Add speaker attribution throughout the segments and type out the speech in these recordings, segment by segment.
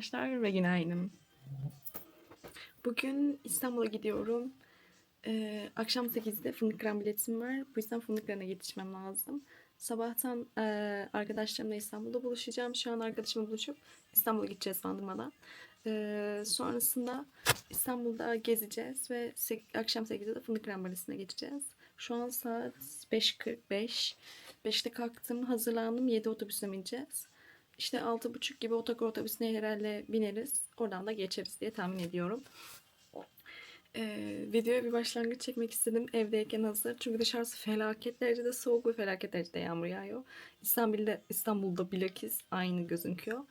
Speaker 1: arkadaşlar ve günaydın. Bugün İstanbul'a gidiyorum. Ee, akşam 8'de fındık kıran biletim var. Bu yüzden fındık kırana yetişmem lazım. Sabahtan e, arkadaşlarımla İstanbul'da buluşacağım. Şu an arkadaşımla buluşup İstanbul'a gideceğiz Bandırma'dan. Ee, sonrasında İstanbul'da gezeceğiz ve sek- akşam 8'de de fındık kıran balesine geçeceğiz. Şu an saat 5.45. 5'te kalktım, hazırlandım. 7 otobüsüne bineceğiz. İşte altı buçuk gibi otogar otobüsüne herhalde bineriz. Oradan da geçeriz diye tahmin ediyorum. Ee, videoya bir başlangıç çekmek istedim evdeyken hazır. Çünkü dışarısı felaket derecede soğuk ve felaket derecede yağmur yağıyor. İstanbul'da, İstanbul'da bilakis aynı gözüküyor.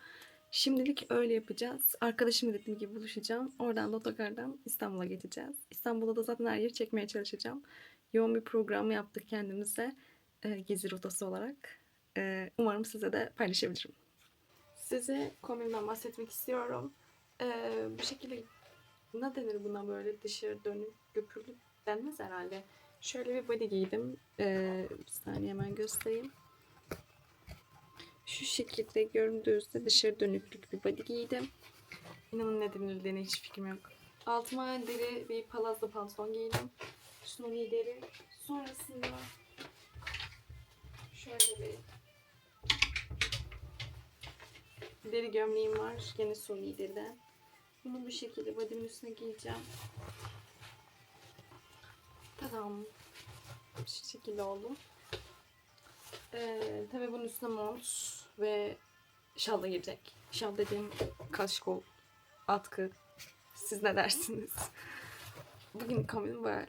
Speaker 1: Şimdilik öyle yapacağız. Arkadaşımla dediğim gibi buluşacağım. Oradan da otogardan İstanbul'a geçeceğiz. İstanbul'da da zaten her yeri çekmeye çalışacağım. Yoğun bir program yaptık kendimize. e, gezi rotası olarak. E, umarım size de paylaşabilirim. Size kombinimden bahsetmek istiyorum. Ee, bu şekilde ne denir buna böyle dışarı dönük göpürlü denmez herhalde. Şöyle bir body giydim. Ee, bir saniye hemen göstereyim. Şu şekilde göründüğünüzde dışarı dönüklük bir body giydim. İnanın ne denildiğine hiç fikrim yok. Altıma deri bir palazlı pantolon giydim. Suni deri. Sonrasında şöyle bir deri gömleğim var. Gene suni deriden. Bunu bu şekilde bodymin üstüne giyeceğim. Tamam. Şu şekilde oldu. Ee, tabii bunun üstüne mont ve şal da girecek. Şal dediğim kaşkol, atkı. Siz ne dersiniz? Bugün kombinim böyle.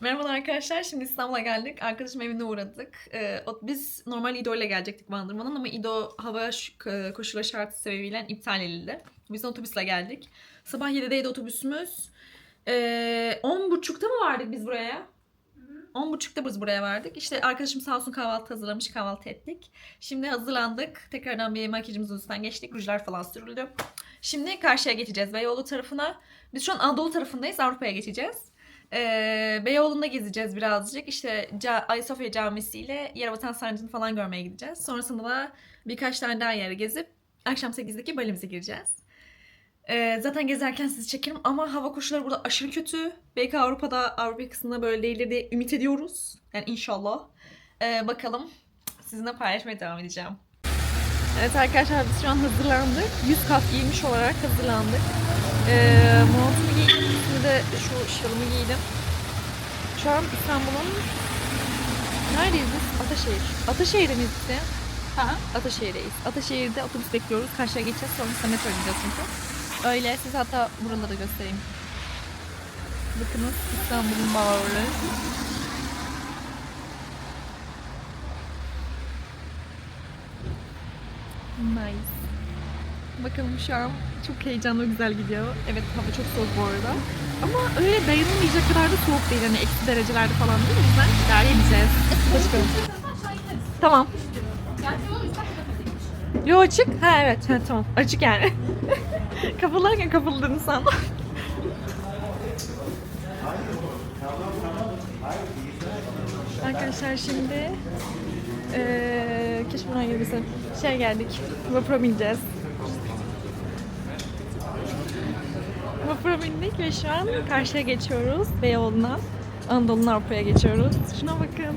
Speaker 1: Merhabalar arkadaşlar. Şimdi İstanbul'a geldik. Arkadaşım evine uğradık. Ee, biz normal İdo ile gelecektik Bandırma'dan ama İdo hava ş- k- koşulları şartı sebebiyle iptal edildi. Biz de otobüsle geldik. Sabah 7'deydi otobüsümüz. Ee, 10.30'da mı vardık biz buraya? 10.30'da biz buraya vardık. İşte arkadaşım sağ olsun kahvaltı hazırlamış. Kahvaltı ettik. Şimdi hazırlandık. Tekrardan bir makyajımızın üstünden geçtik. Rujlar falan sürüldü. Şimdi karşıya geçeceğiz. Beyoğlu tarafına. Biz şu an Anadolu tarafındayız. Avrupa'ya geçeceğiz. Ee, Beyoğlu'nda gezeceğiz birazcık. İşte Ca- Ayasofya Camisi ile Yerebatan Sarnıcı'nı falan görmeye gideceğiz. Sonrasında da birkaç tane daha yere gezip akşam 8'deki balimize gireceğiz. Ee, zaten gezerken sizi çekerim ama hava koşulları burada aşırı kötü. Belki Avrupa'da, Avrupa kısmında böyle değildir diye ümit ediyoruz. Yani inşallah. Ee, bakalım. Sizinle paylaşmaya devam edeceğim. Evet arkadaşlar biz şu an hazırlandık. 100 kat giymiş olarak hazırlandık. Ee, montumu. Üstüne de şu şalımı giydim. Şu an İstanbul'un neredeyiz biz? Ataşehir. Ataşehir'de miyiz biz ya? Ataşehir'deyiz. Ataşehir'de otobüs bekliyoruz. Karşıya geçeceğiz. Sonrasında metro gideceğiz çünkü. Öyle. Size hatta buraları göstereyim. Bakınız İstanbul'un bağırları. Nice. Bakalım şu an çok heyecanlı güzel gidiyor. Evet hava çok soğuk bu arada. Ama öyle dayanılmayacak kadar da soğuk değil. Hani eksi derecelerde falan değil. O yüzden idare edeceğiz. Başkanım. Tamam. Yo açık. Ha evet. Ha, tamam. Açık yani. Kapalarken kapalıdığını sandım. Arkadaşlar şimdi eee Keşmirhan Yıldızı şey geldik. Vapura bineceğiz. Vapura bindik ve şu an karşıya geçiyoruz. Beyoğlu'na. Anadolu'nun Avrupa'ya geçiyoruz. Şuna bakın.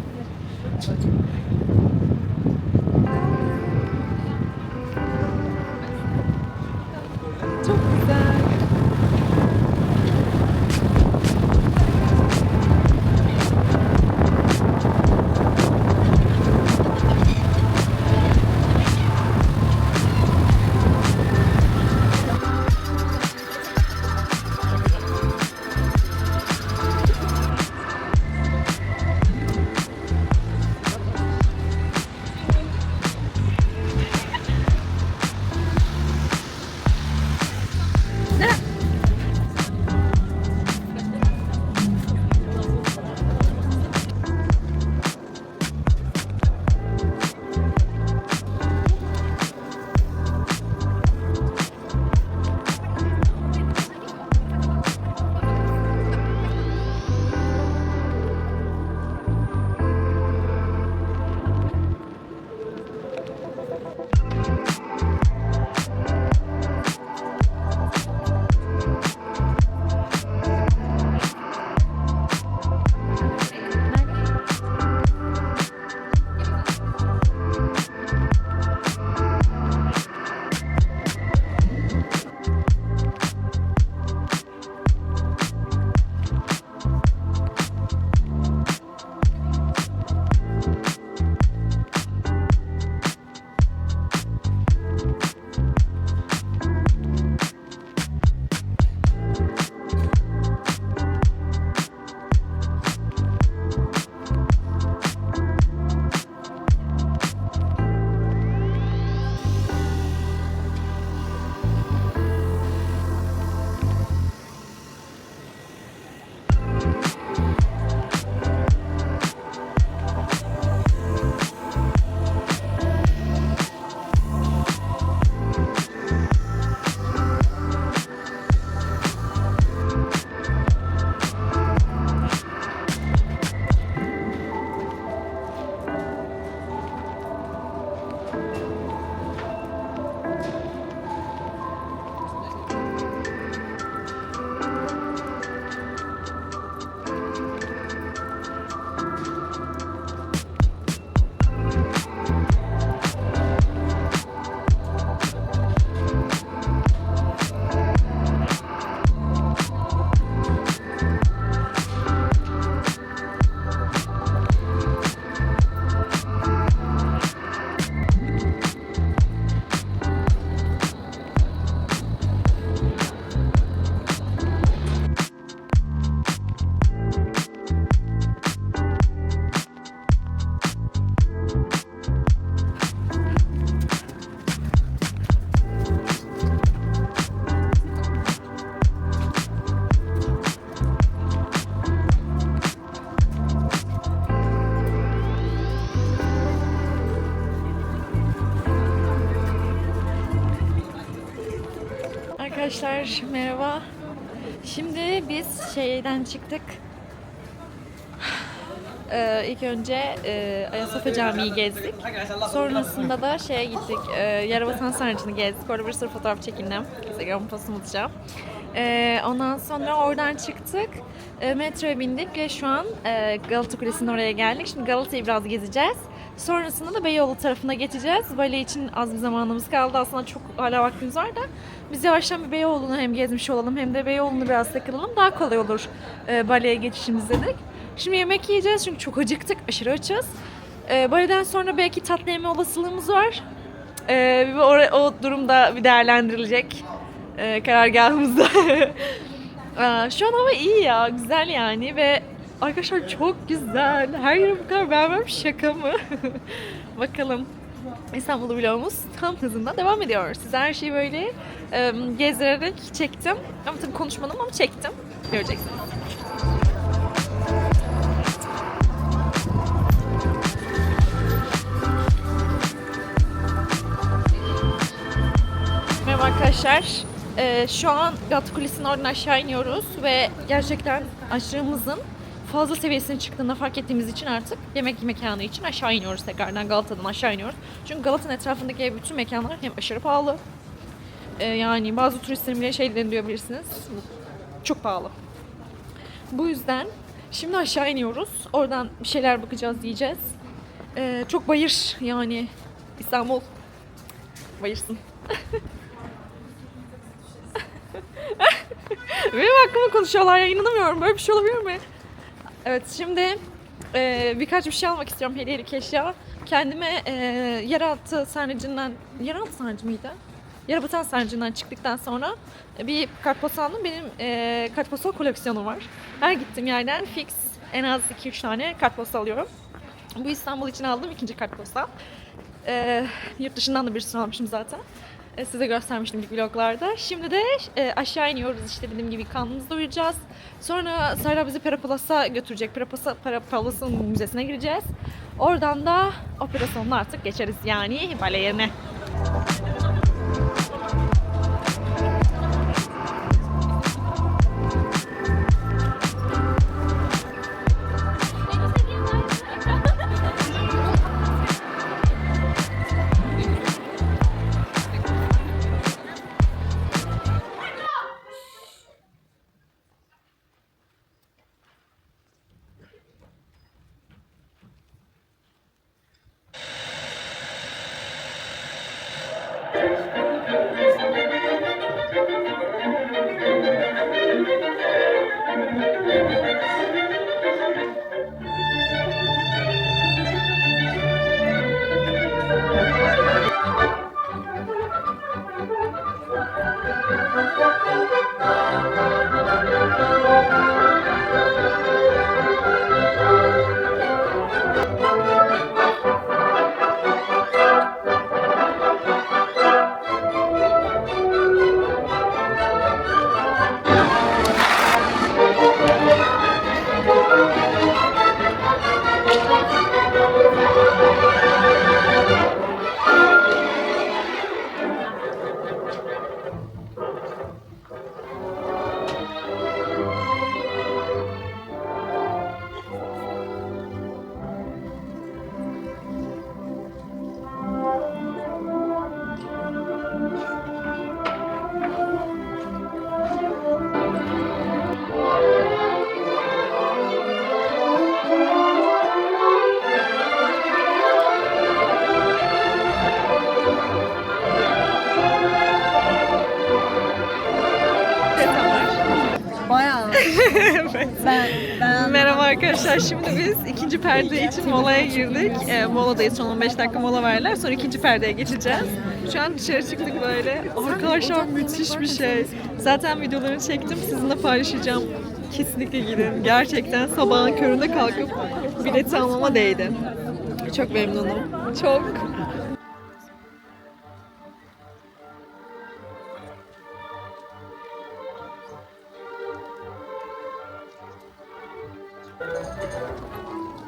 Speaker 2: Arkadaşlar merhaba. Şimdi biz şeyden çıktık. Ee, ilk önce e, Ayasofya Camii'yi gezdik. Sonrasında da şeye gittik. E, Yarabatan Sarnıcı'nı gezdik. Orada bir sürü fotoğraf çekindim. Instagram postumu atacağım. Ee, ondan sonra oradan çıktık. E, metroya bindik ve şu an e, Galata Kulesi'nin oraya geldik. Şimdi Galata'yı biraz gezeceğiz. Sonrasında da Beyoğlu tarafına geçeceğiz. Bale için az bir zamanımız kaldı. Aslında çok hala vaktimiz var da biz yavaştan bir Beyoğlu'nu hem gezmiş olalım hem de Beyoğlu'nu biraz takılalım. Daha kolay olur e, Bale'ye geçişimiz dedik. Şimdi yemek yiyeceğiz çünkü çok acıktık. Aşırı açız. E, Bale'den sonra belki tatlı yeme olasılığımız var. E, o, o durumda bir değerlendirilecek e, karargahımızda. Aa, Şu an hava iyi ya, güzel yani ve arkadaşlar çok güzel. Her yeri bu kadar beğenmem şaka mı? Bakalım. İstanbul'u vlogumuz tam hızında devam ediyor. Size her şeyi böyle e, gezdirerek çektim. Ama tabii konuşmadım ama çektim. Göreceksiniz. Merhaba arkadaşlar. Ee, şu an Galata Kulesi'nin oradan aşağı iniyoruz ve gerçekten açlığımızın fazla seviyesine çıktığını fark ettiğimiz için artık yemek mekanı için aşağı iniyoruz tekrardan Galata'dan aşağı iniyoruz. Çünkü Galata'nın etrafındaki bütün mekanlar hem aşırı pahalı ee, yani bazı turistlerin bile şey diyor bilirsiniz çok pahalı. Bu yüzden şimdi aşağı iniyoruz. Oradan bir şeyler bakacağız, yiyeceğiz. Ee, çok bayır yani İstanbul bayırsın. Benim hakkımda konuşuyorlar ya inanamıyorum. Böyle bir şey olabilir mi? Evet şimdi e, birkaç bir şey almak istiyorum hediyelik eşya. Kendime e, yeraltı sarnıcından, yeraltı sarnıcı mıydı? Yarabatan sarnıcından çıktıktan sonra bir kartpostal aldım. Benim e, kartpostal koleksiyonum var. Her gittiğim yerden fix en az 2-3 tane kartpostal alıyorum. Bu İstanbul için aldığım ikinci kartpostal. E, yurt dışından da bir sürü almışım zaten. E, size göstermiştim ilk vloglarda. Şimdi de e, aşağı iniyoruz işte dediğim gibi karnımızı doyuracağız. Sonra Sayra bizi Perapalas'a götürecek. Perapalas'a, Perapalas'ın müzesine gireceğiz. Oradan da operasyonla artık geçeriz yani bale
Speaker 1: Bayağı. ben, ben
Speaker 2: Merhaba arkadaşlar. Şimdi biz ikinci perde için molaya girdik. E, moladayız. Son 15 dakika mola verdiler. Sonra ikinci perdeye geçeceğiz. Şu an dışarı çıktık böyle. Arkadaşlar müthiş bir şey. Zaten videolarını çektim. Sizinle paylaşacağım. Kesinlikle gidin. Gerçekten sabahın köründe kalkıp bileti almama değdi. Çok memnunum. Çok. Thank you.